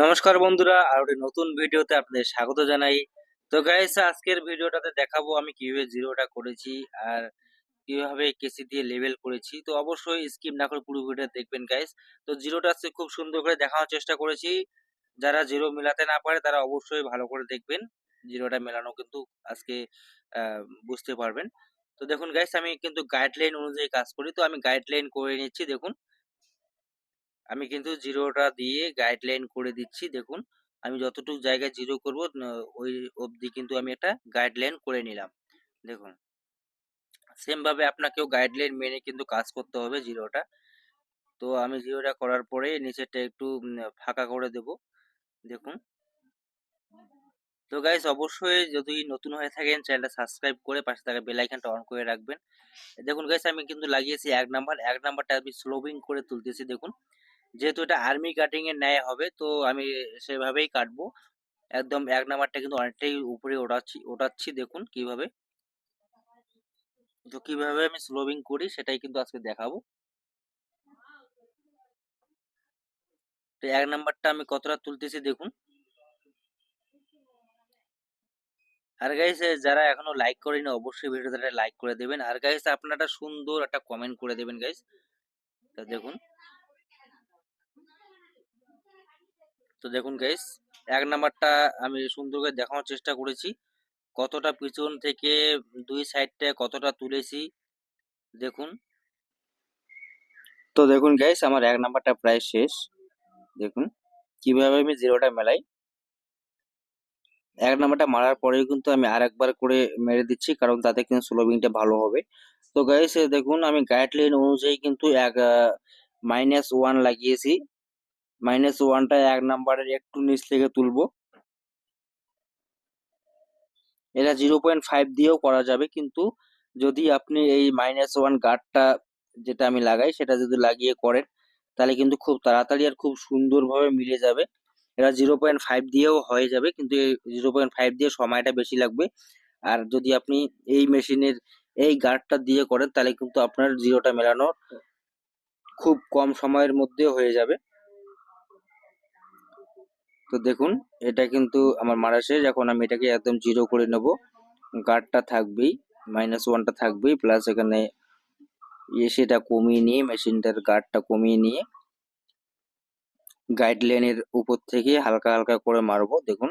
নমস্কার বন্ধুরা, আর একটি নতুন ভিডিওতে আপনাদের স্বাগত জানাই। তো গাইস আজকের ভিডিওটাতে দেখাবো আমি কীভাবে জিরোটা করেছি আর কীভাবে কেসি দিয়ে লেভেল করেছি। তো অবশ্যই স্কিপ না করে পুরো ভিডিও দেখবেন গাইস তো জিরোটা আজকে খুব সুন্দর করে দেখানোর চেষ্টা করেছি। যারা জিরো মেলাতে না পারে, তারা অবশ্যই ভালো করে দেখবেন। জিরোটা মেলানো কিন্তু আজকে বুঝতে পারবেন। তো দেখুন গাইস আমি কিন্তু গাইডলাইন অনুযায়ী কাজ করি। তো আমি গাইডলাইন করে নিচ্ছি, দেখুন। আমি কিন্তু জিরোটা দিয়ে গাইডলাইন করে দিচ্ছি। দেখুন, আমি যতটুকু জায়গায় জিরো করব ওই অবধি কিন্তু আমি একটা গাইডলাইন করে নিলাম। দেখুন সেম ভাবে আপনাকেও গাইডলাইন মেনে কিন্তু কাজ করতে হবে জিরোটা। তো আমি জিরোটা করার পরে নিচেরটা একটু ফাঁকা করে দেব। দেখুন। তো গাইস অবশ্যই যদি নতুন হয়ে থাকেন চ্যানেলটা সাবস্ক্রাইব করে পাশে থাকা বেল আইকনটা অন করে রাখবেন। দেখুন গাইস আমি কিন্তু লাগিয়েছি এক নাম্বার এক নাম্বারটা আমি স্লোবিং করে তুলতেছি। দেখুন যেহেতু এটা আর্মি কাটিং এর ন্যায় হবে, তো আমি সেভাবেই কাটবো। একদম এক নাম্বারটা কিন্তু অনেকটাই উপরে ওঠাচ্ছি ওঠাচ্ছি দেখুন কীভাবে। তো কীভাবে আমি স্লোবিং করি সেটাই কিন্তু আজকে দেখাবো। তো এক নাম্বারটা আমি কতটা তুলতেছি দেখুন। আর গাইস যারা এখনও লাইক করেনি, অবশ্যই ভিডিওটা লাইক করে দেবেন। আর গাইস আপনারা সুন্দর একটা কমেন্ট করে দেবেন গাইস তো দেখুন। তো দেখুন গাইস এক নাম্বারটা আমি সুন্দর করে দেখানোর চেষ্টা করেছি। কতটা পিছন থেকে দুই সাইডটা কতটা তুলেছি, দেখুন। তো দেখুন গাইস আমার এক নাম্বারটা প্রায় শেষ। দেখুন, কীভাবে আমি জিরোটা মেলাই। এক নাম্বারটা মারার পরেও কিন্তু আমি আর একবার করে মেরে দিচ্ছি, কারণ তাতে কিন্তু স্লোবিংটা ভালো হবে। তো গাইস দেখুন, আমি গাইডলাইন অনুযায়ী কিন্তু এক মাইনাস ওয়ান লাগিয়েছি। মাইনাস ওয়ানটা এক নাম্বারের একটু নিচ থেকে তুলবো। এটা জিরো পয়েন্ট ফাইভ দিয়েও করা যাবে, কিন্তু যদি আপনি এই মাইনাস ওয়ান গার্ডটা যেটা আমি লাগাই, সেটা যদি লাগিয়ে করেন, তাহলে কিন্তু খুব তাড়াতাড়ি আর খুব সুন্দরভাবে মিলে যাবে। এটা জিরো পয়েন্ট ফাইভ দিয়েও হয়ে যাবে, কিন্তু এই জিরো পয়েন্ট ফাইভ দিয়ে সময়টা বেশি লাগবে। আর যদি আপনি এই মেশিনের এই গার্ডটা দিয়ে করেন, তাহলে কিন্তু আপনার জিরোটা মেলানো খুব কম সময়ের মধ্যে হয়ে যাবে। তো দেখুন, এটা কিন্তু আমার মারা শেষ। এখন আমি এটাকে একদম জিরো করে নেব। গার্ডটা থাকবেই মাইনাস ওয়ানটা থাকবেই প্লাস এখানে এসিটা কমিয়ে নিয়ে মেশিনটার গার্ডটা কমিয়ে নিয়ে গাইডলাইনের উপর থেকে হালকা হালকা করে মারবো, দেখুন।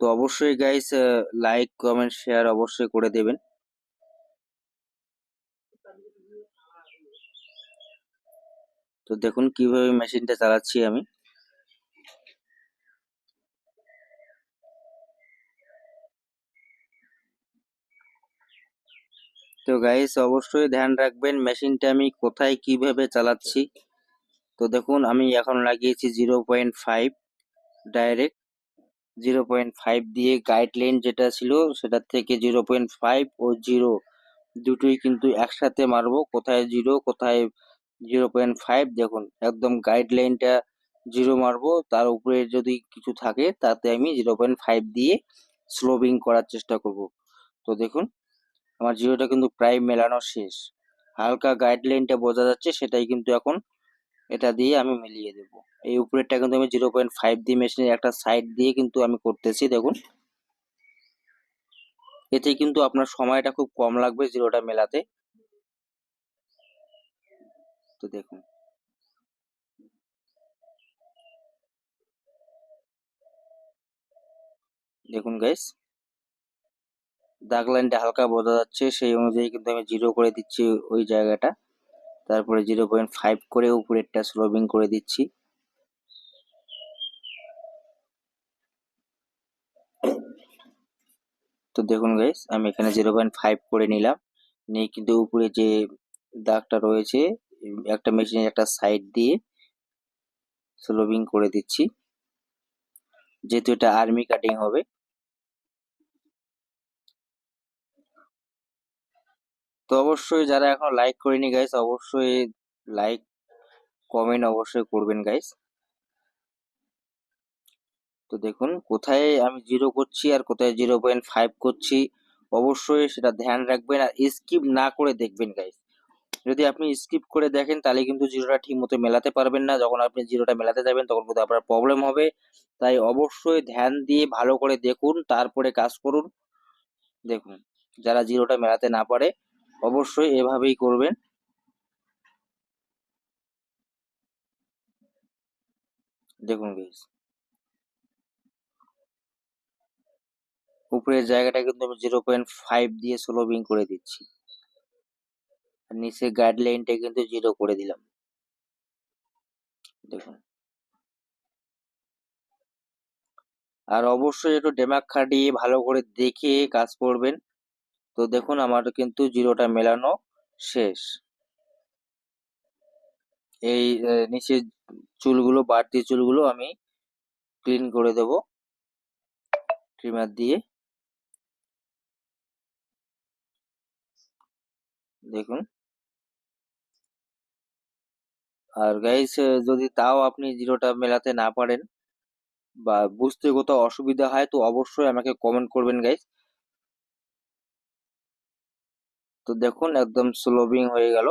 তো অবশ্যই গাইস লাইক কমেন্ট শেয়ার অবশ্যই করে দেবেন। তো দেখুন কীভাবে মেশিনটা চালাচ্ছি আমি। তো গাইস অবশ্যই ধ্যান রাখবেন মেশিনটা আমি কোথায় কীভাবে চালাচ্ছি। তো দেখুন, আমি এখন লাগিয়েছি zero point five direct zero point five দিয়ে গাইডলাইন যেটা ছিল, সেটার থেকে জিরো পয়েন্ট ফাইভ ও জিরো দুটোই কিন্তু একসাথে মারবো। কোথায় জিরো কোথায় জিরো পয়েন্ট ফাইভ দেখুন, একদম গাইডলাইনটা জিরো মারবো, তার উপরে যদি কিছু থাকে, তাতে আমি জিরো পয়েন্ট ফাইভ দিয়ে স্লোবিং করার চেষ্টা করব। তো দেখুন, আমার জিরোটা কিন্তু প্রায় মেলানো শেষ। হালকা গাইডলাইনটা বোঝা যাচ্ছে, সেটাই কিন্তু এখন এটা দিয়ে আমি মিলিয়ে দেব। এই উপরেরটা কিন্তু আমি জিরো পয়েন্ট ফাইভ দিয়ে মেশিনের একটা সাইড দিয়ে কিন্তু আমি করতেছি, দেখুন। এতে কিন্তু আপনার সময়টা খুব কম লাগবে জিরোটা মেলাতে। তো দেখুন। দেখুন গাইস দাগ লাইনটা হালকা বোঝা যাচ্ছে সেই অনুযায়ী কিন্তু আমি জিরো করে দিচ্ছি ওই জায়গাটা। তারপরে জিরো পয়েন্ট ফাইভ করে উপরেরটা স্লোবিং করে দিচ্ছি। তো দেখুন গাইস আমি এখানে জিরো পয়েন্ট ফাইভ করে নিলাম। নিয়ে কিন্তু উপরে যে দাগটা রয়েছে একটা মেশিনের একটা সাইড দিয়ে স্লোবিং করে দিচ্ছি। যেহেতু এটা আর্মি কাটিং হবে। তো অবশ্যই যারা এখন লাইক করেনি গাইস অবশ্যই লাইক কমেন্ট অবশ্যই করবেন গাইস তো দেখুন, কোথায় আমি জিরো করছি আর কোথায় জিরো পয়েন্ট ফাইভ করছি, অবশ্যই সেটা ধ্যান রাখবেন আর স্কিপ না করে দেখবেন গাইস যদি আপনি স্কিপ করে দেখেন, তাহলে কিন্তু জিরোটা ঠিক মতো মেলাতে পারবেন না। যখন আপনি জিরোটা মেলাতে যাবেন, তখন কিন্তু আপনার প্রবলেম হবে। তাই অবশ্যই ধ্যান দিয়ে ভালো করে দেখুন, তারপরে কাজ করুন। দেখুন, যারা জিরোটা মেলাতে না পারে, অবশ্যই এভাবেই করবেন। দেখুন গাইস উপরের জায়গাটা কিন্তু আমি জিরো পয়েন্ট ফাইভ দিয়ে স্লোবিং করে দিচ্ছি। নিচে গাইডলাইনটা কিন্তু জিরো করে দিলাম। দেখুন। আর অবশ্যই একটু ডেমাক খাটিয়ে ভালো করে দেখে কাজ করবেন। তো দেখুন, আমার কিন্তু জিরোটা মেলানো শেষ। এই নিচে চুলগুলো, বাড়তি চুলগুলো আমি ক্লিন করে দেব। ট্রিমার দিয়ে। দেখুন। আর গাইস যদি তাও আপনি জিরোটা মেলাতে না পারেন বা বুঝতে কোথাও অসুবিধা হয়, তো অবশ্যই আমাকে কমেন্ট করবেন গাইস তো দেখুন, একদম স্লোবিং হয়ে গেল।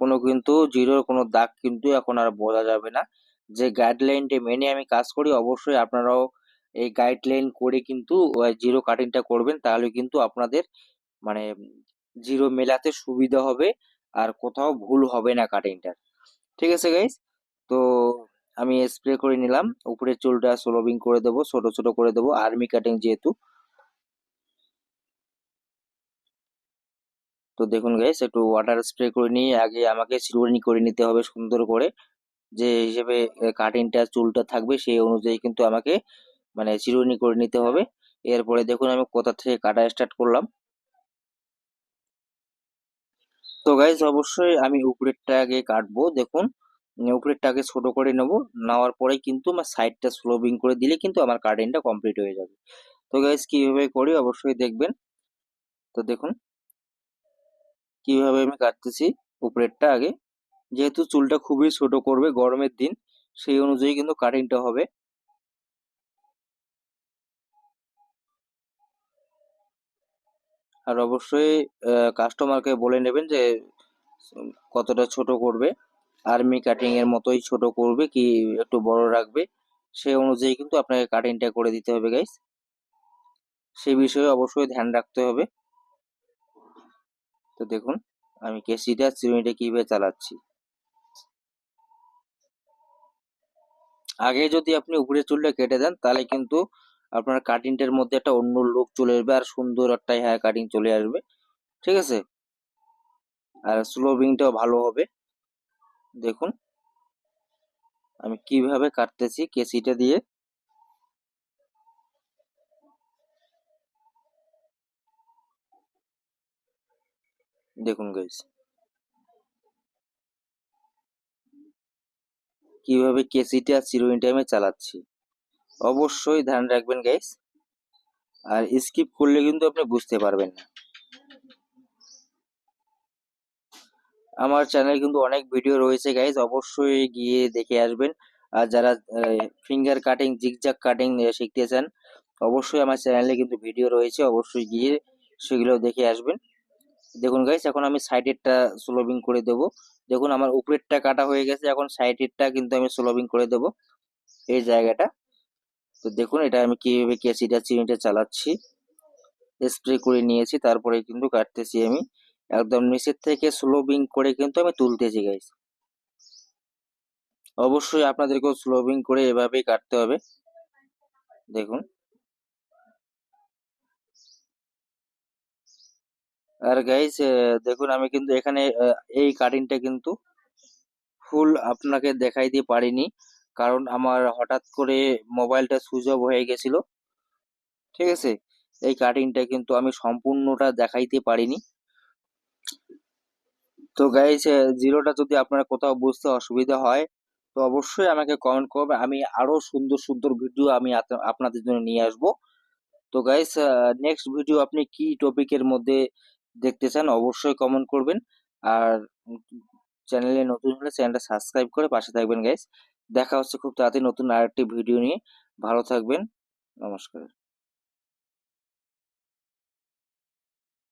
কোনো কিন্তু জিরোর কোনো দাগ কিন্তু এখন আর বোঝা যাবে না। যে গাইডলাইনটা মেনে আমি কাজ করি, অবশ্যই আপনারাও এই গাইডলাইন করে কিন্তু জিরো কাটিংটা করবেন, তাহলে কিন্তু আপনাদের মানে জিরো মেলাতে সুবিধা হবে। আর কোথাও ভুল হবে না কাটিংটার ঠিক আছে গাইস তো আমি স্প্রে করে নিলাম। উপরের চুলটা স্লোবিং করে দেবো, ছোট ছোট করে দেবো আর্মি কাটিং যেহেতু। তো দেখুন গাইস একটু ওয়াটার স্প্রে করে নিয়ে আগে আমাকে চিরুনি করে নিতে হবে সুন্দর করে। যে হিসেবে কাটিংটা চুলটা থাকবে সেই অনুযায়ী কিন্তু আমাকে মানে চিরুনি করে নিতে হবে। এরপরে দেখুন আমি কোথা থেকে কাটা স্টার্ট করলাম। তো গাইজ অবশ্যই আমি উপরেরটা আগে কাটবো, দেখুন। উপরেরটা আগে ছোট করে নেব, নেওয়ার পরে কিন্তু আমার সাইডটা স্লোবিং করে দিলে কিন্তু আমার কাটিংটা কমপ্লিট হয়ে যাবে। তো গাইজ কীভাবে করি অবশ্যই দেখবেন। তো দেখুন, কীভাবে আমি কাটতেছি উপরেরটা আগে। যেহেতু চুলটা খুবই ছোট করবে গরমের দিন, সেই অনুযায়ী কিন্তু কাটিংটা হবে। আর অবশ্যই কাস্টমারকে বলে নেবেন যে, কতটা ছোট করবে। আর্মি কাটিং এর মতোই ছোট করবে কি একটু বড় রাখবে। সেই অনুযায়ী কিন্তু আপনাকে কাটিংটা করে দিতে হবে গাইস সেই বিষয়ে অবশ্যই ধ্যান রাখতে হবে। তো দেখুন, আমি কেসিটা চিরুনিটা কীভাবে চালাচ্ছি। আগে যদি আপনি উপরে চুলটা কেটে দেন, তাহলে কিন্তু আপনার কাটিংটার মধ্যে একটা অন্য লুক চলে আসবে আর সুন্দর একটা হেয়ার কাটিং চলে আসবে। ঠিক আছে? আর স্লোবিংটাও ভালো হবে। দেখুন। আমি কীভাবে কাটতেছি কেসিটা দিয়ে। দেখুন গাইস কীভাবে কেসিটা আর চিরুনিটা আমি চালাচ্ছি। অবশ্যই ধ্যান রাখবেন গাইস আর স্কিপ করলে কিন্তু আপনি বুঝতে পারবেন না। আমার চ্যানেলে কিন্তু অনেক ভিডিও রয়েছে গাইস অবশ্যই গিয়ে দেখে আসবেন। আর যারা ফিঙ্গার কাটিং জিগজাগ কাটিং শিখতে চান অবশ্যই আমার চ্যানেলে কিন্তু ভিডিও রয়েছে। অবশ্যই গিয়ে সেগুলো দেখে আসবেন। দেখুন গাইস এখন আমি সাইডেরটা স্লোবিং করে দেব। দেখুন, আমার উপরেরটা কাটা হয়ে গেছে। এখন সাইডেরটা কিন্তু আমি স্লোবিং করে দেব। এই জায়গাটা। তো দেখুন, এটা আমি কীভাবে কেসিটা চিনিটা চালাচ্ছি। স্প্রে করে নিয়েছি, তারপরে কিন্তু কাটতেছি আমি। একদম নিচের থেকে স্লোবিং করে কিন্তু আমি তুলতেছি গাইস অবশ্যই আপনাদেরকেও স্লোবিং করে এভাবেই কাটতে হবে। দেখুন। আর গাইস দেখুন, আমি কিন্তু এখানে এই কাটিংটা কিন্তু ফুল আপনাকে দেখাই দিয়ে পারিনি। কারণ আমার হঠাৎ করে মোবাইলটা সুইচ অফ হয়ে গেছিল। ঠিক আছে? এই কাটিংটা কিন্তু আমি সম্পূর্ণটা দেখাইতে পারিনি। তো গাইস জিরোটা যদি আপনারা কোথাও বুঝতে অসুবিধা হয়, তো অবশ্যই আমাকে কমেন্ট করবে। আমি আরও সুন্দর সুন্দর ভিডিও আমি আপনাদের জন্য নিয়ে আসব। তো গাইস নেক্সট ভিডিও আপনি কি টপিকের মধ্যে দেখতে চান অবশ্যই কমেন্ট করবেন। আর চ্যানেলে নতুন হলে চ্যানেলটা সাবস্ক্রাইব করে পাশে থাকবেন গাইস দেখা হচ্ছে খুব তাড়াতাড়ি নতুন আরেকটি ভিডিও নিয়ে। ভালো থাকবেন। নমস্কার।